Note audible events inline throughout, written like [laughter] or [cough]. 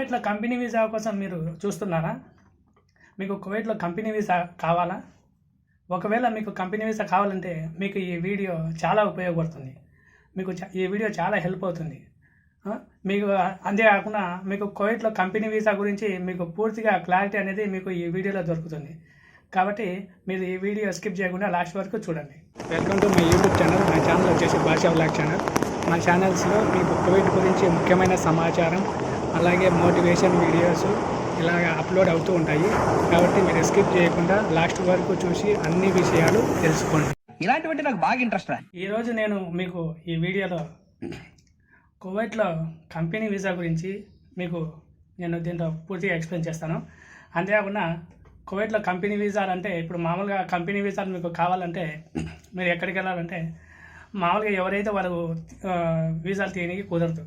కువైట్లో company visa కోసం మీరు చూస్తున్నారా? మీకు కువైట్లో కంపెనీ వీసా కావాలా? ఒకవేళ మీకు కంపెనీ వీసా కావాలంటే మీకు ఈ వీడియో చాలా ఉపయోగపడుతుంది. మీకు చా- ఈ వీడియో చాలా హెల్ప్ అవుతుంది. మీకు అంతేకాకుండా మీకు కువైట్లో కంపెనీ వీసా గురించి మీకు పూర్తిగా క్లారిటీ అనేది మీకు ఈ వీడియోలో దొరుకుతుంది. కాబట్టి మీరు ఈ వీడియో స్కిప్ చేయకుండా లాస్ట్ వరకు చూడండి. Welcome to my YouTube channel. మా ఛానల్ వచ్చేసి భాషా బ్లాక్ ఛానల్. మా ఛానల్స్లో మీకు కోవిడ్ గురించి ముఖ్యమైన సమాచారం అలాగే మోటివేషన్ వీడియోస్ ఇలాగ అప్లోడ్ అవుతూ ఉంటాయి. కాబట్టి మీరు స్కిప్ చేయకుండా లాస్ట్ వరకు చూసి అన్ని విషయాలు తెలుసుకోండి. ఇలాంటివంటే నాకు బాగా ఇంట్రెస్ట్ రా. ఈరోజు నేను మీకు ఈ వీడియోలో కువైట్లో కంపెనీ వీసా గురించి మీకు నేను దీంట్లో పూర్తిగా ఎక్స్ప్లెయిన్ చేస్తాను. అంతేకాకుండా కువైట్లో కంపెనీ వీసాలు అంటే ఇప్పుడు మామూలుగా కంపెనీ వీసాలు మీకు కావాలంటే మీరు ఎక్కడికి వెళ్ళాలంటే మామూలుగా ఎవరైతే వాళ్ళు వీసాలు తీయడానికి కుదరదు.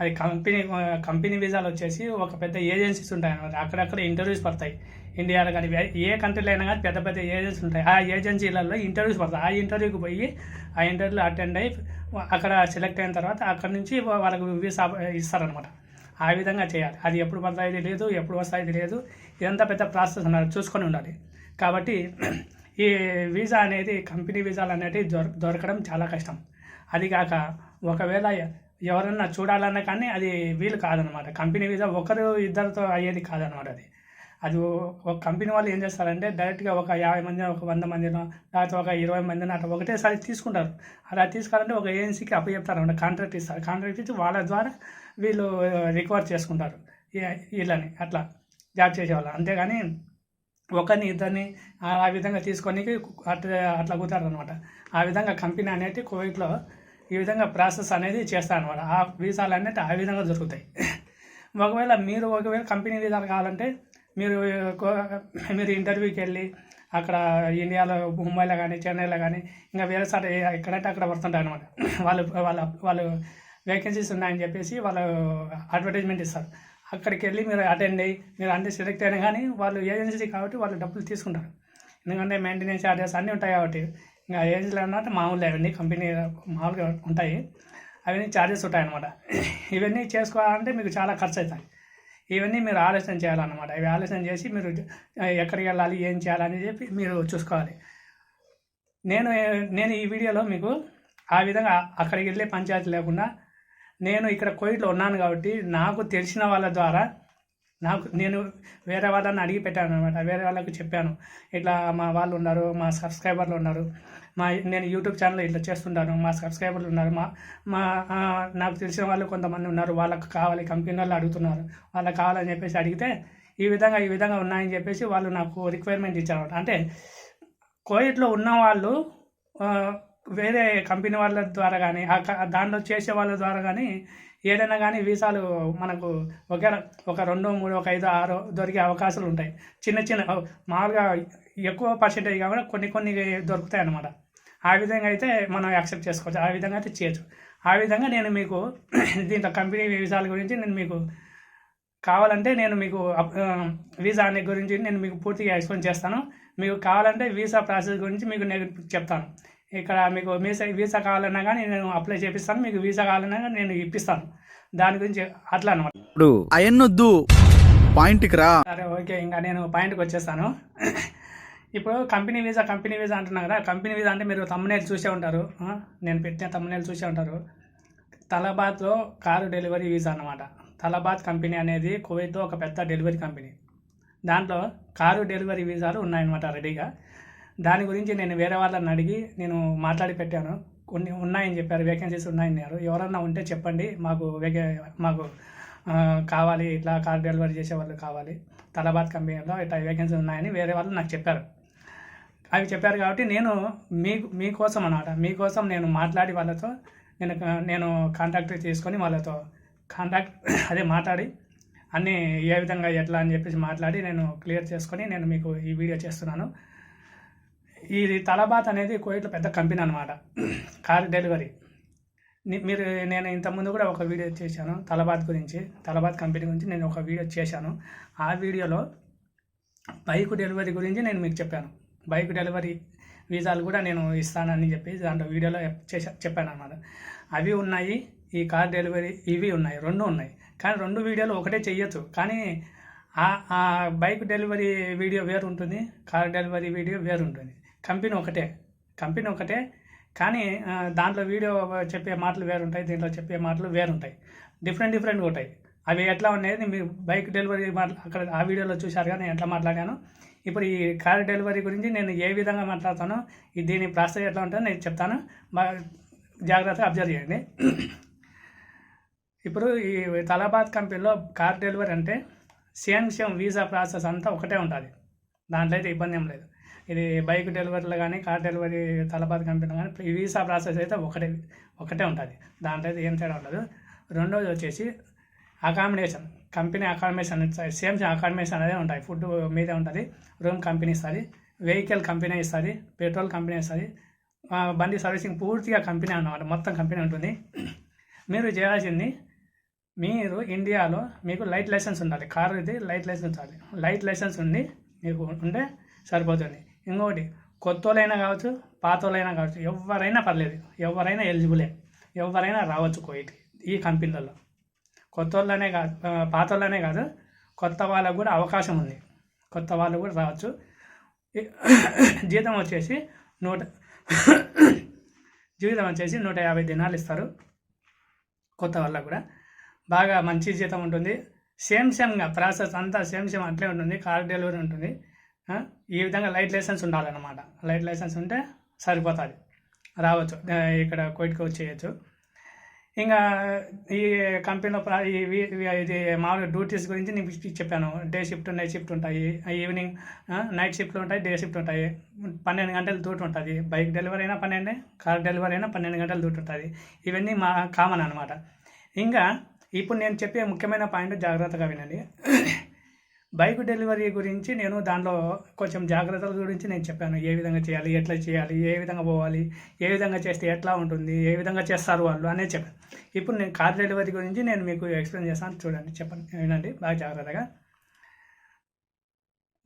అది కంపెనీ కంపెనీ వీసాలు వచ్చేసి ఒక పెద్ద ఏజెన్సీస్ ఉంటాయి అనమాట అక్కడక్కడ ఇంటర్వ్యూస్ పడతాయి. ఇండియాలో కానీ ఏ కంట్రీలో అయినా కానీ పెద్ద పెద్ద ఏజెన్సీస్ ఉంటాయి. ఆ ఏజెన్సీలలో ఇంటర్వ్యూస్ పడతాయి. ఆ ఇంటర్వ్యూకి పోయి ఆ ఇంటర్వ్యూలో అటెండ్ అయ్యి అక్కడ సెలెక్ట్ అయిన తర్వాత అక్కడ నుంచి వాళ్ళకు వీసా ఇస్తారనమాట ఆ విధంగా చేయాలి. అది ఎప్పుడు పడతాయి తెలియదు ఎప్పుడు వస్తాయి తెలియదు. ఇదంతా పెద్ద ప్రాసెస్ అన్నారు చూసుకొని ఉండాలి. కాబట్టి ఈ వీసా అనేది కంపెనీ వీసాలు అనేటివి దొర దొరకడం చాలా కష్టం. అది కాక ఒకవేళ ఎవరన్నా చూడాలన్నా కానీ అది వీలు కాదనమాట. కంపెనీ వీసా ఒకరు ఇద్దరితో అయ్యేది కాదనమాట అది. అది ఒక కంపెనీ వాళ్ళు ఏం చేస్తారంటే డైరెక్ట్గా ఒక యాభై మంది ఒక వంద మందినో లేకపోతే ఒక ఇరవై మందినో అట్లా ఒకటేసారి తీసుకుంటారు. అలా తీసుకోవాలంటే ఒక ఏజెన్సీకి అప్పచెప్తారు అనమాట కాంట్రాక్ట్ ఇస్తారు. కాంట్రాక్ట్ ఇచ్చి వాళ్ళ ద్వారా వీళ్ళు రికవర్ చేసుకుంటారు. వీళ్ళని అట్లా జాబ్ చేసేవాళ్ళు అంతేగాని ఒకరిని ఇద్దరిని ఆ ఆ విధంగా తీసుకొని అట్లా అట్లా కుదరదు అనమాట ఆ విధంగా కంపెనీ అనేది కువైట్లో ఈ విధంగా ప్రాసెస్ అనేది చేస్తారనమాట ఆ వీసాలు అనేది ఆ విధంగా దొరుకుతాయి ఒకవేళ మీరు ఒకవేళ కంపెనీ వీసాలు కావాలంటే మీరు మీరు ఇంటర్వ్యూకి వెళ్ళి అక్కడ ఇండియాలో ముంబైలో కానీ చెన్నైలో కానీ ఇంకా వేరే సార్ ఎక్కడంటే అక్కడ పడుతుంటారు అనమాట వాళ్ళు వాళ్ళ వాళ్ళు వేకెన్సీస్ ఉన్నాయని చెప్పేసి వాళ్ళు అడ్వర్టైజ్మెంట్ ఇస్తారు. అక్కడికి వెళ్ళి మీరు అటెండ్ అయ్యి మీరు అంటే సెలెక్ట్ అయినా కానీ వాళ్ళు ఏజెన్సీ కాబట్టి వాళ్ళు డబ్బులు తీసుకుంటారు. ఎందుకంటే మెయింటెనెన్స్ చార్జెస్ అన్నీ ఉంటాయి కాబట్టి ఇంకా ఏజెన్సీలు అన్నట్టు మామూలు అవన్నీ కంపెనీ మామూలుగా ఉంటాయి. అవన్నీ ఛార్జెస్ ఉంటాయి అనమాట ఇవన్నీ చేసుకోవాలంటే మీకు చాలా ఖర్చు అవుతాయి ఇవన్నీ మీరు ఆలోచన చేయాలన్నమాట. ఇవి ఆలోచన చేసి మీరు ఎక్కడికి వెళ్ళాలి ఏం చేయాలని చెప్పి మీరు చూసుకోవాలి. నేను నేను ఈ వీడియోలో మీకు ఆ విధంగా అక్కడికి వెళ్ళే పంచాయతీ లేకుండా నేను ఇక్కడ కోయిట్లో ఉన్నాను కాబట్టి నాకు తెలిసిన వాళ్ళ ద్వారా నాకు నేను వేరే వాళ్ళని అడిగి పెట్టాను అనమాట వేరే వాళ్ళకి చెప్పాను. ఇట్లా మా వాళ్ళు ఉన్నారు మా సబ్స్క్రైబర్లు ఉన్నారు. మా నేను యూట్యూబ్ ఛానల్ ఇట్లా చేస్తుంటాను మా సబ్స్క్రైబర్లు ఉన్నారు మా మా నాకు తెలిసిన వాళ్ళు కొంతమంది ఉన్నారు వాళ్ళకి కావాలి కంపెనీ వాళ్ళు అడుగుతున్నారు వాళ్ళకి కావాలని చెప్పేసి అడిగితే ఈ విధంగా ఈ విధంగా ఉన్నాయని చెప్పేసి వాళ్ళు నాకు రిక్వైర్మెంట్ ఇచ్చారు అంటే కోవిడ్లో ఉన్న వాళ్ళు వేరే కంపెనీ వాళ్ళ ద్వారా కానీ ఆ క- దాంట్లో చేసే వాళ్ళ ద్వారా కానీ ఏదైనా కానీ వీసాలు మనకు ఒకే ఒక రెండో మూడు ఒక ఐదు ఆరు దొరికే అవకాశాలు ఉంటాయి. చిన్న చిన్న మామూలుగా ఎక్కువ పర్సెంటేజ్ కాకుండా కొన్ని కొన్ని దొరుకుతాయి అన్నమాట. ఆ విధంగా అయితే మనం యాక్సెప్ట్ చేసుకోవచ్చు. ఆ విధంగా అయితే చేయొచ్చు. ఆ విధంగా నేను మీకు [clears throat] దీంట్లో కంపెనీ వీసాల గురించి నేను మీకు కావాలంటే నేను మీకు వీసా అనే గురించి నేను మీకు పూర్తిగా ఎక్స్ప్లెయిన్ చేస్తాను. మీకు కావాలంటే వీసా ప్రాసెస్ గురించి మీకు నేను చెప్తాను. ఇక్కడ మీకు వీసా వీసా కావాలన్నా కానీ నేను అప్లై చేపిస్తాను. మీకు వీసా కావాలన్నా కానీ నేను ఇప్పిస్తాను. దాని గురించి అట్లా అనమాట ఇప్పుడు అయన్నొద్దు. పాయింట్కి రా. సరే ఓకే. ఇంకా నేను పాయింట్కి వచ్చేస్తాను. ఇప్పుడు కంపెనీ వీసా కంపెనీ వీసా అంటున్నా కదా కంపెనీ వీసా అంటే మీరు తమ్మునేలు చూసే ఉంటారు. నేను పెట్టిన తమ్మునేలు చూసే ఉంటారు. తలబాత్లో కారు డెలివరీ వీసా అన్నమాట. తలబాత్ కంపెనీ అనేది కువైట్లో ఒక పెద్ద డెలివరీ కంపెనీ. దాంట్లో కారు డెలివరీ వీసాలు ఉన్నాయన్నమాట రెడీగా. దాని గురించి నేను వేరే వాళ్ళని అడిగి నేను మాట్లాడి పెట్టాను. కొన్ని ఉన్నాయని చెప్పారు వేకెన్సీస్ ఉన్నాయన్నారు ఎవరన్నా ఉంటే చెప్పండి మాకు వేకే మాకు కావాలి ఇట్లా కార్ డెలివరీ చేసే వాళ్ళు కావాలి. తలబాద్ కంపెనీలో ఇట్లా వేకెన్సీ ఉన్నాయని వేరే వాళ్ళు నాకు చెప్పారు. అవి చెప్పారు కాబట్టి నేను మీకు మీకోసం అన్నమాట. మీకోసం నేను మాట్లాడి వాళ్ళతో నేను నేను కాంటాక్ట్ తీసుకొని వాళ్ళతో కాంటాక్ట్ [clears throat] అదే మాట్లాడి అన్నీ ఏ విధంగా ఎట్లా అని చెప్పేసి మాట్లాడి నేను క్లియర్ చేసుకొని నేను మీకు ఈ వీడియో చేస్తున్నాను. ఇది తలబాత్ అనేది కోయిట్లో పెద్ద కంపెనీ అనమాట [clears throat] కార్ డెలివరీ మీరు నేను ఇంతకుముందు కూడా ఒక వీడియో చేశాను తలబాత్ గురించి తలబాత్ కంపెనీ గురించి నేను ఒక వీడియో చేశాను. ఆ వీడియోలో బైక్ డెలివరీ గురించి నేను మీకు చెప్పాను. బైక్ డెలివరీ వీసాలు కూడా నేను ఇస్తానని చెప్పి దాంట్లో వీడియోలో చేసా చెప్పాను అనమాట అవి ఉన్నాయి ఈ కార్ డెలివరీ ఇవి ఉన్నాయి రెండు ఉన్నాయి. కానీ రెండు వీడియోలు ఒకటే చెయ్యొచ్చు. కానీ ఆ బైక్ డెలివరీ వీడియో వేరు ఉంటుంది కార్ డెలివరీ వీడియో వేరు ఉంటుంది కంపెనీ ఒకటే కంపెనీ ఒకటే కానీ దాంట్లో వీడియో చెప్పే మాటలు వేరు ఉంటాయి దీంట్లో చెప్పే మాటలు వేరు ఉంటాయి డిఫరెంట్ డిఫరెంట్ ఉంటాయి. అవి ఎట్లా ఉన్నాయి మీరు బైక్ డెలివరీ మాట్లా అక్కడ ఆ వీడియోలో చూశారు కానీ ఎట్లా మాట్లాడాను. ఇప్పుడు ఈ కార్ డెలివరీ గురించి నేను ఏ విధంగా మాట్లాడతానో ఈ దీని ప్రాసెస్ ఎట్లా ఉంటుందో నేను చెప్తాను. బాగా జాగ్రత్తగా అబ్జర్వ్ చేయండి. ఇప్పుడు ఈ తలాబాద్ కంపెనీలో కార్ డెలివరీ అంటే సేమ్ సేమ్ వీసా ప్రాసెస్ అంతా ఒకటే ఉంటుంది దాంట్లో అయితే ఇబ్బంది ఏం లేదు. ఇది బైక్ డెలివరీలో కానీ కార్ డెలివరీ తలపాత కంపెనీలో కానీ ఈ వీసా ప్రాసెస్ అయితే ఒకటే ఒకటే ఉంటుంది దాంట్లో అయితే ఏం తేడా ఉండదు. రెండోది వచ్చేసి accommodation company accommodation same same accommodation అనేది ఉంటాయి. ఫుడ్ మీదే ఉంటుంది రూమ్ కంపెనీ ఇస్తుంది వెహికల్ కంపెనీ ఇస్తుంది పెట్రోల్ కంపెనీ ఇస్తుంది బండి సర్వీసింగ్ పూర్తిగా కంపెనీ అన్నమాట మొత్తం కంపెనీ ఉంటుంది. మీరు చేయాల్సింది మీరు ఇండియాలో మీకు లైట్ లైసెన్స్ ఉండాలి కారు ఇది లైట్ లైసెన్స్ ఉండాలి. లైట్ లైసెన్స్ ఉండి మీకు ఉంటే సరిపోతుంది. ఇంకొకటి కొత్త వాళ్ళైనా కావచ్చు పాత వాళ్ళైనా కావచ్చు ఎవరైనా పర్లేదు ఎవరైనా ఎలిజిబులే ఎవరైనా రావచ్చు కోయిట్ ఈ కంపెనీలలో కొత్త వాళ్ళనే కాదు పాత వాళ్ళనే కాదు కొత్త వాళ్ళకు కూడా అవకాశం ఉంది. కొత్త వాళ్ళు కూడా రావచ్చు. [coughs] జీతం వచ్చేసి నూట [coughs] జీతం వచ్చేసి నూట యాభై దినాలు ఇస్తారు కొత్త వాళ్ళకు కూడా. బాగా మంచి జీతం ఉంటుంది. సేమ్ సేమ్గా ప్రాసెస్ అంతా సేమ్ సేమ్ అట్లే ఉంటుంది. కార్ డెలివరీ ఉంటుంది. ఈ విధంగా లైట్ లైసెన్స్ ఉండాలన్నమాట. లైట్ లైసెన్స్ ఉంటే సరిపోతుంది. రావచ్చు. ఇక్కడ కోయిట్కి వచ్చేయచ్చు. ఇంకా ఈ కంపెనీలో ఇది మామూలుగా డ్యూటీస్ గురించి నేను చెప్పాను. డే షిఫ్ట్ నైట్ షిఫ్ట్ ఉంటాయి. ఈవినింగ్ నైట్ షిఫ్ట్లు ఉంటాయి డే షిఫ్ట్ ఉంటాయి. పన్నెండు గంటలు డ్యూటీ ఉంటుంది. బైక్ డెలివరీ అయినా పన్నెండే కార్ డెలివరీ అయినా పన్నెండు గంటలు డ్యూటీ ఉంటుంది. ఇవన్నీ మా కామన్ అనమాట ఇంకా ఇప్పుడు నేను చెప్పే ముఖ్యమైన పాయింట్ జాగ్రత్తగా వినండి. బైక్ డెలివరీ గురించి నేను దాంట్లో కొంచెం జాగ్రత్తల గురించి నేను చెప్పాను. ఏ విధంగా చేయాలి ఎట్లా చేయాలి ఏ విధంగా పోవాలి ఏ విధంగా చేస్తే ఎట్లా ఉంటుంది ఏ విధంగా చేస్తారు వాళ్ళు అనేది చెప్పాను. ఇప్పుడు నేను కార్ డెలివరీ గురించి నేను మీకు ఎక్స్ప్లెయిన్ చేస్తాను. చూడండి చెప్పండి. వినండి బాగా జాగ్రత్తగా.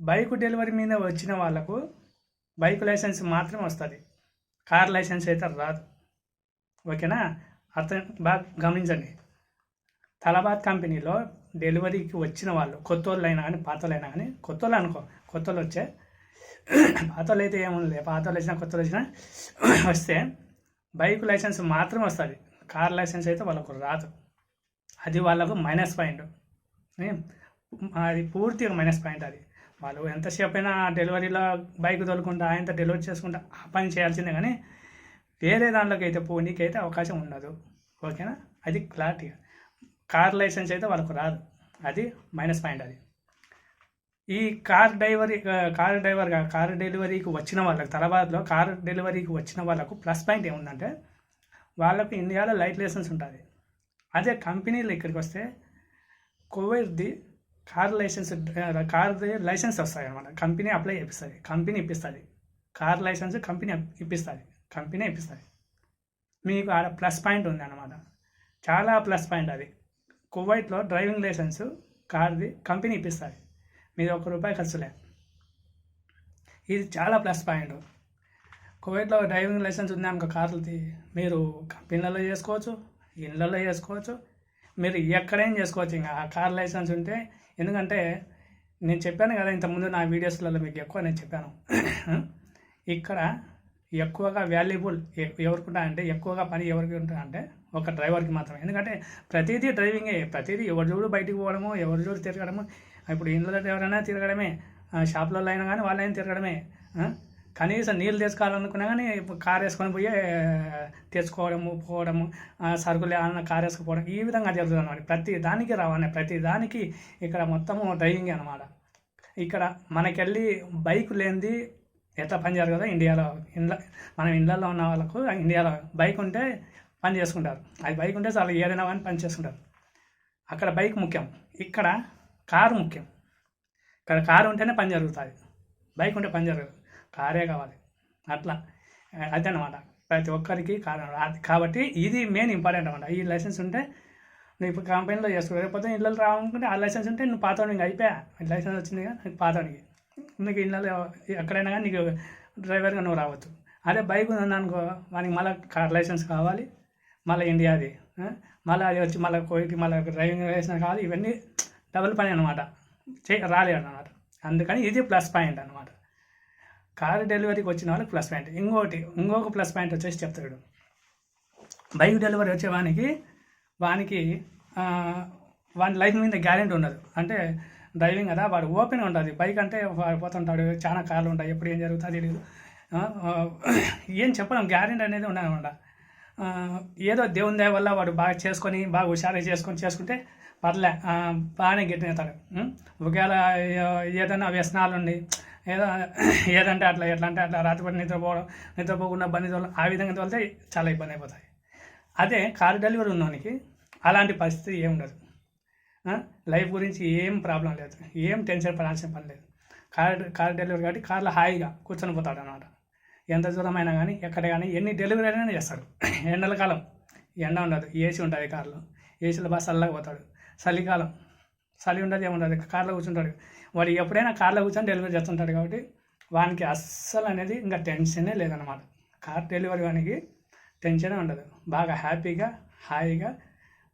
బైక్ డెలివరీ మీద వచ్చిన వాళ్ళకు బైక్ లైసెన్స్ మాత్రమే వస్తుంది. కార్ లైసెన్స్ అయితే రాదు. ఓకేనా? అర్థం బాగా గమనించండి. తలబాద్ కంపెనీలో డెలివరీకి వచ్చిన వాళ్ళు కొత్త వాళ్ళు అయినా కానీ పాత వాళ్ళు అయినా కానీ కొత్త వాళ్ళు అనుకో కొత్త వాళ్ళు వచ్చే పాత వాళ్ళు అయితే ఏముంది పాత వాళ్ళు వచ్చినా కొత్త వాళ్ళు వచ్చినా వస్తే బైక్ లైసెన్స్ మాత్రమే వస్తుంది. కార్ లైసెన్స్ అయితే వాళ్ళకు రాదు. అది వాళ్ళకు మైనస్ పాయింట్ అది పూర్తిగా మైనస్ పాయింట్ అది. వాళ్ళు ఎంతసేపు అయినా డెలివరీలో బైక్ తోలుకుంటా ఆయనతో డెలివరీ చేసుకుంటా ఆ పని చేయాల్సిందే కానీ వేరే దాంట్లోకి అయితే పోనీకైతే అవకాశం ఉండదు. ఓకేనా? అది క్లారిటీగా. కార్ లైసెన్స్ అయితే వాళ్ళకు రాదు. అది మైనస్ పాయింట్ అది. ఈ కార్ డైవరీ కార్ డ్రైవర్గా కార్ డెలివరీకి వచ్చిన వాళ్ళకి తలబాద్లో కార్ డెలివరీకి వచ్చిన వాళ్ళకు ప్లస్ పాయింట్ ఏముందంటే వాళ్ళకు ఇండియాలో లైట్ లైసెన్స్ ఉంటుంది. అదే కంపెనీలు ఇక్కడికి వస్తే కోవిడ్ది కార్ లైసెన్స్ కార్ది లైసెన్స్ వస్తాయి అనమాట కంపెనీ అప్లై చేపిస్తుంది. కంపెనీ ఇప్పిస్తుంది. కార్ లైసెన్స్ కంపెనీ ఇప్పిస్తుంది. కంపెనీ ఇప్పిస్తుంది. మీకు ఆడ ప్లస్ పాయింట్ ఉంది అనమాట చాలా ప్లస్ పాయింట్ అది. కువైట్లో డ్రైవింగ్ లైసెన్స్ కార్ది కంపెనీ ఇప్పిస్తుంది. మీది ఒక్క రూపాయి ఖర్చులే ఇది చాలా ప్లస్ పాయింట్. కువైట్లో డ్రైవింగ్ లైసెన్స్ ఉంది అనుకో కార్లది. మీరు కంపెనీలలో చేసుకోవచ్చు ఇళ్ళలో చేసుకోవచ్చు. మీరు ఎక్కడైనా చేసుకోవచ్చు ఇంకా. ఆ కార్ లైసెన్స్ ఉంటే ఎందుకంటే నేను చెప్పాను కదా ఇంతకుముందు నా వీడియోస్లలో మీకు ఎక్కువ నేను చెప్పాను. [clears throat] ఇక్కడ ఎక్కువగా వాల్యుబుల్ ఎవరికి ఉంటాయంటే ఎక్కువగా పని ఎవరికి ఉంటాయంటే ఒక డ్రైవర్కి మాత్రమే. ఎందుకంటే ప్రతిదీ డ్రైవింగే ప్రతిదీ ఎవరి చూడు బయటికి పోవడము ఎవరు చూడు తిరగడము ఇప్పుడు ఇంట్లో ఎవరైనా తిరగడమే షాప్లలో అయినా కానీ వాళ్ళైనా తిరగడమే కనీసం నీళ్ళు తెచ్చుకోవాలనుకున్నా కానీ కార్ వేసుకొని పోయి తెచ్చుకోవడము పోవడము సరుకులు ఏమన్నా కార్ వేసుకుపోవడం ఈ విధంగా జరుగుతుంది అనమాట ప్రతి దానికి రవాణా ప్రతి దానికి ఇక్కడ మొత్తము డ్రైవింగ్ అనమాట ఇక్కడ మనకెళ్ళి బైక్ లేనిది ఎట్లా పని జరగదో ఇండియాలో. ఇండ్ల మనం ఇండ్లలో ఉన్న వాళ్ళకు ఇండియాలో బైక్ ఉంటే పని చేసుకుంటారు. అది బైక్ ఉంటే చాలా ఏదైనా కానీ పని చేసుకుంటారు. అక్కడ బైక్ ముఖ్యం. ఇక్కడ కారు ముఖ్యం. ఇక్కడ కారు ఉంటేనే పని జరుగుతుంది. బైక్ ఉంటే పని జరగదు. కారే కావాలి. అట్లా. అదనమాట ప్రతి ఒక్కరికి కారు కాబట్టి ఇది మెయిన్ ఇంపార్టెంట్ అనమాట ఈ లైసెన్స్ ఉంటే నువ్వు ఇప్పుడు కంపెనీలో చేసుకో. లేకపోతే ఇళ్ళలో రావాలనుకుంటే ఆ లైసెన్స్ ఉంటే నువ్వు పాతవాడికి ఇంకా అయిపోయా. లైసెన్స్ వచ్చింది కదా నీకు పాతవాడికి నీకు ఇళ్ళలో ఎక్కడైనా కానీ నీకు డ్రైవర్గా నువ్వు రావచ్చు అదే బైక్ ఉందనుకో వానికి మళ్ళీ కార్ లైసెన్స్ కావాలి. మళ్ళీ ఇండియాది మళ్ళీ అది వచ్చి మళ్ళీ కోయికి మళ్ళీ డ్రైవింగ్ లైసెన్స్ కావాలి. ఇవన్నీ డబుల్ పని అనమాట చే రాలేదు అనమాట అందుకని ఇది ప్లస్ పాయింట్ అనమాట కార్ డెలివరీకి వచ్చిన వాళ్ళకి ప్లస్ పాయింట్. ఇంకోటి ఇంకొక ప్లస్ పాయింట్ వచ్చేసి చెప్తాడు బైక్ డెలివరీ వచ్చే వానికి వానికి వాని లైఫ్ మీద గ్యారెంటీ ఉండదు. అంటే డ్రైవింగ్ కదా వాడు ఓపెన్ ఉంటుంది బైక్ అంటే పోతుంటాడు చాలా కార్లు ఉంటాయి ఎప్పుడు ఏం జరుగుతుంది తెలియదు ఏం చెప్పడం గ్యారెంటీ అనేది ఉండదన్నమాట ఏదో దేవుని దయ వల్ల వాడు బాగా చేసుకొని బాగా హుషారుగా చేసుకొని చేసుకుంటే పర్లే బాగానే గెట్టినతాడు ఒకవేళ ఏదైనా వ్యసనాలు ఉండి ఏదో ఏదంటే అట్లా ఎట్లా అంటే అట్లా రాత్రిపూట నిద్రపోవడం నిద్రపోకుండా బండి తోల ఆ విధంగా తోలితే చాలా ఇబ్బంది అయిపోతాయి. అదే కార్ డెలివరీ ఉన్నవానికి అలాంటి పరిస్థితి ఏం ఉండదు. లైఫ్ గురించి ఏం ప్రాబ్లం లేదు. ఏం టెన్షన్ పడాల్సిన పని లేదు. కార్ కార్ డెలివరీ కాబట్టి కార్లో హాయిగా కూర్చొని పోతాడు అనమాట ఎంత దూరమైనా కానీ ఎక్కడ కానీ ఎన్ని డెలివరీ అయినా చేస్తాడు. [clears throat] ఎండల కాలం. ఎండ ఉండదు. ఏసీ ఉంటుంది కార్లో. ఏసీలో బాగా చల్లగా పోతాడు. చలికాలం. చలి ఉండదు ఏముండదు. కార్లో కూర్చుంటాడు. వాడు ఎప్పుడైనా కార్లో కూర్చొని డెలివరీ చేస్తుంటాడు కాబట్టి వానికి అస్సలు అనేది ఇంకా టెన్షనే లేదనమాట. కార్ డెలివరీ వానికి టెన్షనే ఉండదు. బాగా హ్యాపీగా హాయిగా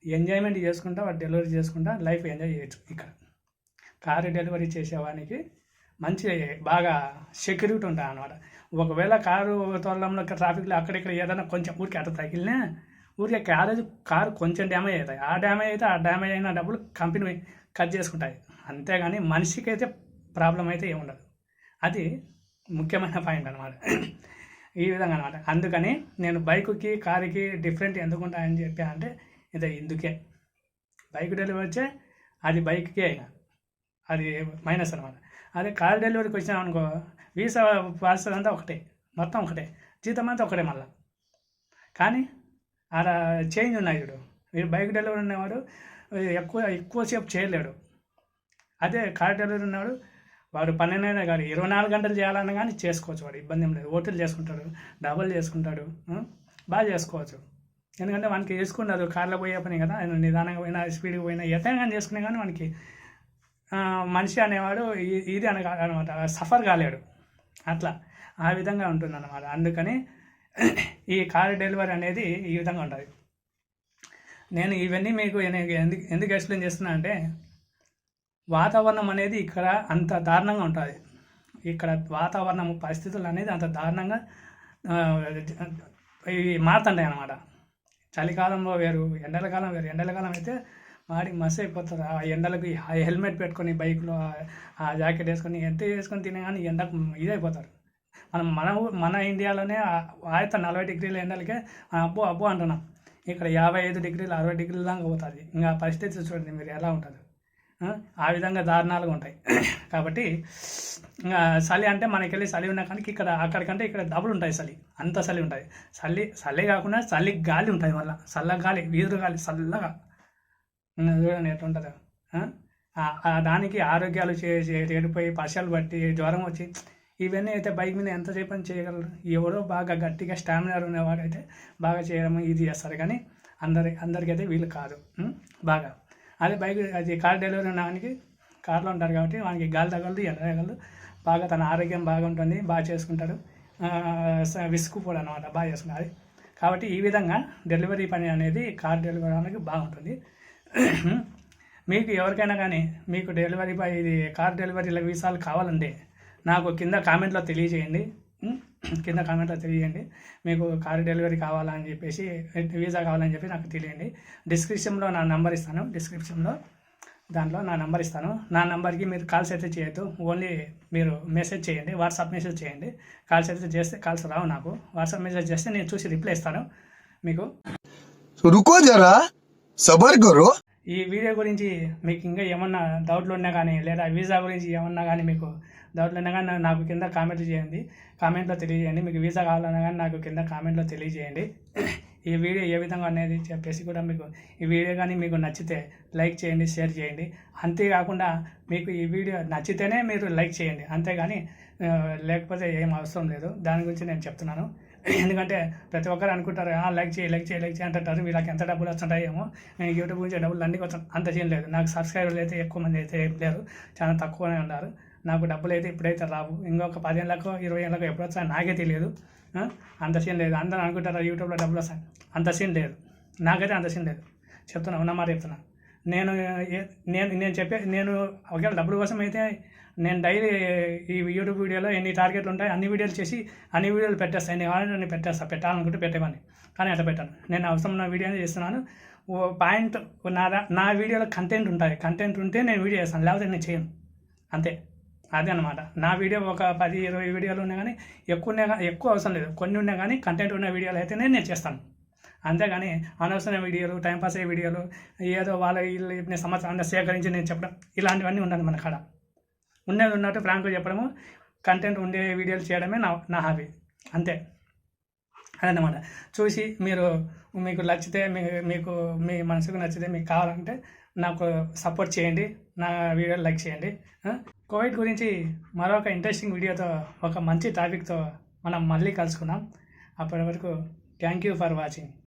ఎంజాయ్మెంట్ చేసుకుంటా వాడు డెలివరీ చేసుకుంటా లైఫ్ ఎంజాయ్ చేయొచ్చు ఇక్కడ. కారు డెలివరీ చేసేవానికి మంచి బాగా సెక్యూరిటీ ఉంటుంది అనమాట ఒకవేళ కారు తోలంలో ట్రాఫిక్లో అక్కడిక్కడ ఏదైనా కొంచెం ఊరికి అట్ట తగిలినా ఊరికే క్యారేజ్ కారు కొంచెం డ్యామేజ్ అవుతాయి. ఆ డ్యామేజ్ అయితే ఆ డ్యామేజ్ అయిన డబ్బులు కంపెనీ కట్ చేసుకుంటాయి. అంతేగాని మనిషికి అయితే ప్రాబ్లం అయితే ఏముండదు అది ముఖ్యమైన పాయింట్ అనమాట ఈ విధంగా అనమాట అందుకని నేను బైకుకి కారుకి డిఫరెంట్ ఎందుకు చెప్పి అంటే ఇదే ఇందుకే. బైక్ డెలివరీ వచ్చే అది బైక్కే. అది మైనస్ అనమాట. అదే కార్ డెలివరీకి వచ్చినాం అనుకో వీసా పార్సల్ అంతా ఒకటే మొత్తం ఒకటే జీతం అంతా ఒకటే మళ్ళా. కానీ ఆడ చేంజ్ ఉన్నాయి చూడు. మీరు బైక్ డెలివరీ ఉన్నవాడు ఎక్కువ ఎక్కువసేపు చేయలేడు. అదే కార్ డెలివరీ ఉన్నాడు వాడు పన్నెండైనా కానీ ఇరవై నాలుగు గంటలు చేయాలన్నా కానీ చేసుకోవచ్చు వాడు. ఇబ్బంది ఏం లేదు. ఓటీలు చేసుకుంటాడు డబల్ చేసుకుంటాడు బాగా చేసుకోవచ్చు. ఎందుకంటే మనకి చేసుకున్నారు కార్లో పోయే పని కదా ఆయన నిదానంగా పోయినా స్పీడ్గా పోయినా ఎత్తైనా కానీ చేసుకునే కానీ మనకి మనిషి అనేవాడు ఇది అనగా అనమాట సఫర్ కాలేడు. అట్లా ఆ విధంగా ఉంటుంది అనమాట అందుకని ఈ కార్ డెలివరీ అనేది ఈ విధంగా ఉంటుంది. నేను ఇవన్నీ మీకు నేను ఎందుకు ఎందుకు ఎక్స్ప్లెయిన్ చేస్తున్నా అంటే వాతావరణం అనేది ఇక్కడ అంత దారుణంగా ఉంటుంది. ఇక్కడ వాతావరణం పరిస్థితులు అనేది అంత దారుణంగా ఇవి మారుతుంటాయి అన్నమాట చలికాలంలో వేరు ఎండల కాలం వేరు. ఎండల కాలం అయితే మాడి మస్ అయిపోతుంది ఆ ఎండలకి ఆ హెల్మెట్ పెట్టుకొని బైక్లో ఆ- జాకెట్ వేసుకొని ఎంత వేసుకొని తినే కానీ ఎండకు ఇదైపోతారు. మనం మన ఊ- మన ఇండియాలోనే ఆ- ఆయత నలభై డిగ్రీల ఎండలకే అబ్బో అబ్బో అంటున్నాం. ఇక్కడ యాభై ఐదు డిగ్రీలు అరవై డిగ్రీల దాకా పోతుంది. ఇంకా పరిస్థితి చూడండి మీరు ఎలా ఉంటుంది. ఆ? విధంగా దారుణాలుగా ఉంటాయి. కాబట్టి ఇంకా చలి అంటే మనకెళ్ళి చలి ఉన్నా కానీ ఇక్కడ అక్కడికంటే ఇక్కడ డబుల్ ఉంటాయి చలి. అంత చలి ఉంటుంది చలి చలి కాకుండా చలి గాలి ఉంటుంది మళ్ళీ. చల్ల గాలి వీధులు గాలి చల్లగా. చూడండి ఎట్లా దానికి ఆరోగ్యాలు చే చే- పశలు బట్టి జ్వరం వచ్చి ఇవన్నీ అయితే బైక్ మీద ఎంతసేపు అని చేయగలరు? ఎవరో బాగా గట్టిగా స్టామినా ఉన్నవాడైతే బాగా చేయడం ఇది చేస్తారు కానీ అందరి అందరికైతే వీలు కాదు. బాగా. అదే బైక్ అది కార్ డెలివరీ ఉన్నవానికి కార్లో ఉంటారు కాబట్టి వానికి గాలి తగలదు ఎండ తగలదు. బాగా తన ఆరోగ్యం బాగుంటుంది బాగా చేసుకుంటాడు. ఆ, స- విసుకుపోడు అనమాట బాగా చేసుకుంటాడు. కాబట్టి ఈ విధంగా డెలివరీ పని అనేది కార్ డెలివరీ అనేది బాగుంటుంది. మీకు ఎవరికైనా కానీ మీకు డెలివరీ బాయ్ ఇది కార్ డెలివరీల వీసాలు కావాలంటే నాకు కింద కామెంట్లో తెలియజేయండి. కింద కామెంట్లో తెలియండి. మీకు కార్ డెలివరీ కావాలా అని చెప్పేసి వీసా కావాలని చెప్పి నాకు తెలియండి. డిస్క్రిప్షన్లో నా నంబర్ ఇస్తాను. డిస్క్రిప్షన్లో దాంట్లో నా నంబర్ ఇస్తాను. నా నంబర్కి మీరు కాల్స్ అయితే చేయొద్దు. ఓన్లీ మీరు మెసేజ్ చేయండి. వాట్సాప్ మెసేజ్ చేయండి. కాల్స్ అయితే చేస్తే కాల్స్ రావు నాకు. వాట్సాప్ మెసేజ్ చేస్తే నేను చూసి రిప్లై ఇస్తాను మీకు. రుకో జరా. సబర్ ఈ వీడియో గురించి మీకు ఇంకా ఏమన్నా డౌట్లు ఉన్నా కానీ లేదా వీసా గురించి ఏమన్నా కానీ మీకు డౌట్లు కానీ నాకు కింద కామెంట్ చేయండి. కామెంట్లో తెలియజేయండి. మీకు వీసా కావాలన్నా కానీ నాకు కింద కామెంట్లో తెలియజేయండి. ఈ వీడియో ఏ విధంగా అనేది చెప్పేసి కూడా మీకు ఈ వీడియో కానీ మీకు నచ్చితే లైక్ చేయండి షేర్ చేయండి. అంతేకాకుండా మీకు ఈ వీడియో నచ్చితేనే మీరు లైక్ చేయండి. అంతేగాని లేకపోతే ఏం అవసరం లేదు. దాని గురించి నేను చెప్తున్నాను. ఎందుకంటే ప్రతి ఒక్కరు అనుకుంటారు లైక్ చేయి లైక్ చేయి లైక్ చేయి అంటారు వీళ్ళకి ఎంత డబ్బులు వస్తుంటాయేమో. నేను యూట్యూబ్ గురించి డబ్బులు అన్ని కొంచెం అంత చేయలేదు లేదు. నాకు సబ్స్క్రైబర్లు అయితే ఎక్కువ మంది అయితే లేరు. చాలా తక్కువనే ఉన్నారు. నాకు డబ్బులు అయితే ఇప్పుడైతే రావు. ఇంకొక పదిహేనులకు ఇరవై ఏళ్ళకు ఎప్పుడు వచ్చా నాకే తెలియదు. అంత సీన్ లేదు. అందరూ అనుకుంటారు యూట్యూబ్లో డబ్బులు వస్తాయి అంత సీన్ లేదు. నాకైతే అంత సీన్ లేదు. చెప్తున్నా ఉన్న మాట చెప్తున్నా. నేను నేను నేను చెప్పే నేను ఒకవేళ డబ్బుల కోసం అయితే నేను డైలీ ఈ యూట్యూబ్ వీడియోలో ఎన్ని టార్గెట్లు ఉంటాయి అన్ని వీడియోలు చేసి అన్ని వీడియోలు పెట్టేస్తాను ఎన్ని కావాలంటే నేను పెట్టేస్తా. పెట్టాలనుకుంటే పెట్టేవాడిని కానీ అట్లా పెట్టాను. నేను అవసరం ఉన్న వీడియోని చేస్తున్నాను. ఓ పాయింట్ నా నా వీడియోలో కంటెంట్ ఉంటాయి. కంటెంట్ ఉంటే నేను వీడియో చేస్తాను. లేకపోతే నేను చేయను. అంతే. అదే అనమాట నా వీడియో ఒక పది ఇరవై వీడియోలు ఉన్నాయి కానీ ఎక్కువ ఉన్నాయి ఎక్కువ అవసరం లేదు. కొన్ని ఉన్నాయి కానీ కంటెంట్ ఉన్న వీడియోలు అయితేనే నేను చేస్తాను. అంతేగాని అనవసరమైన వీడియోలు టైంపాస్ అయ్యే వీడియోలు ఏదో వాళ్ళ వీళ్ళు నేను సమాచారాన్ని సేకరించి నేను చెప్పడం ఇలాంటివన్నీ ఉండాలి మన కాడ. ఉన్నది ఉన్నట్టు ఫ్రాంక్గా చెప్పడము కంటెంట్ ఉండే వీడియోలు చేయడమే నా నా హాబీ అంతే. అదనమాట. చూసి మీరు మీకు నచ్చితే మీ మీకు మీ మనసుకు నచ్చితే మీకు కావాలంటే నాకు సపోర్ట్ చేయండి. నా వీడియోలు లైక్ చేయండి. కోవిడ్ గురించి మరొక ఇంట్రెస్టింగ్ వీడియోతో ఒక మంచి టాపిక్తో మనం మళ్ళీ కలుసుకున్నాం అప్పటి వరకు థ్యాంక్ యూ ఫర్ వాచింగ్.